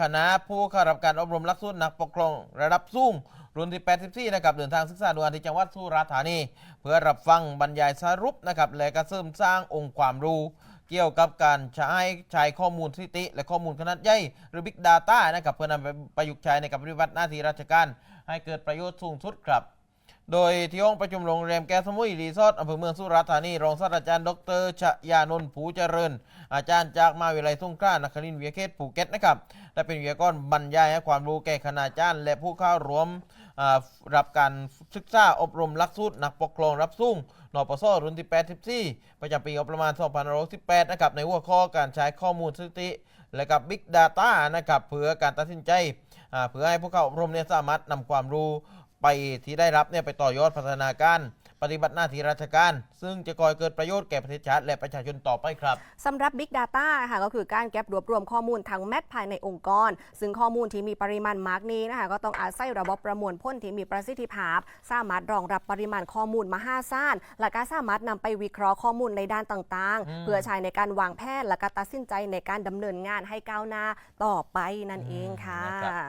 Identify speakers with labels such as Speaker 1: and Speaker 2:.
Speaker 1: คณะผู้เข้ารับการอบรมหลักสูตรนักปกครองระดับสูงรุ่นที่ 84 นะครับเดินทางศึกษาดูงานที่จังหวัดสุราษฎร์ธานี เพื่อรับฟังบรรยายสรุปนะครับและก็เสริมสร้างองค์ความรู้ เกี่ยวกับการใช้ใช้ข้อมูลสถิติ และข้อมูลขนาดใหญ่หรือ Big Data นะครับเพื่อนำไปประยุกต์ใช้ในการปฏิบัติหน้าที่ราชการ ให้เกิดประโยชน์สูงสุดครับ โดยที่ห้องประชุมโรงแรมแกสมุยรีสอร์ทอำเภอเมืองสุราษฎร์ธานีรองศาสตราจารย์ดรชยานนท์ผูเจริญ อาจารย์จากมหาวิทยาลัยสงขลานครินทร์วิทยาเขตภูเก็ตนะครับและเป็นวิทยากรบรรยายให้ความรู้แก่คณาจารย์ และผู้เข้าร่วมรับการศึกษาอบรมหลักสูตรนักปกครองรับสูงนปสรุ่นที่84ประจำปีงบประมาณ2518นะครับในหัวข้อการใช้ข้อมูลสถิติ และกับ Big Data นะครับเพื่อการตัดสินใจเพื่อให้ผู้เข้าอบรมเนี่ยสามารถนำความรู้ ไปที่ได้รับเนี่ยไปต่อยอดพัฒนาการปฏิบัติหน้าที่ราชการ ซึ่งจะก่อให้เกิดประโยชน์แก่ประเทศชาติและประชาชนต่อไปครับ
Speaker 2: สำหรับ Big Data ค่ะก็คือการเก็บรวบรวมข้อมูลทางแมทภายในองค์กร ซึ่งข้อมูลที่มีปริมาณมากนี้นะคะก็ต้องอาศัยระบบประมวลผลที่มีประสิทธิภาพ สามารถรองรับปริมาณข้อมูลมหาศาลและก็สามารถนำไปวิเคราะห์ข้อมูลในด้านต่าง
Speaker 1: อืม
Speaker 2: ๆเพื่อใช้ในการวางแผนและก็ตัดสินใจในการดำเนินงานให้ก้าวหน้าต่อไปนั่นเองค่ะ
Speaker 1: นะครับ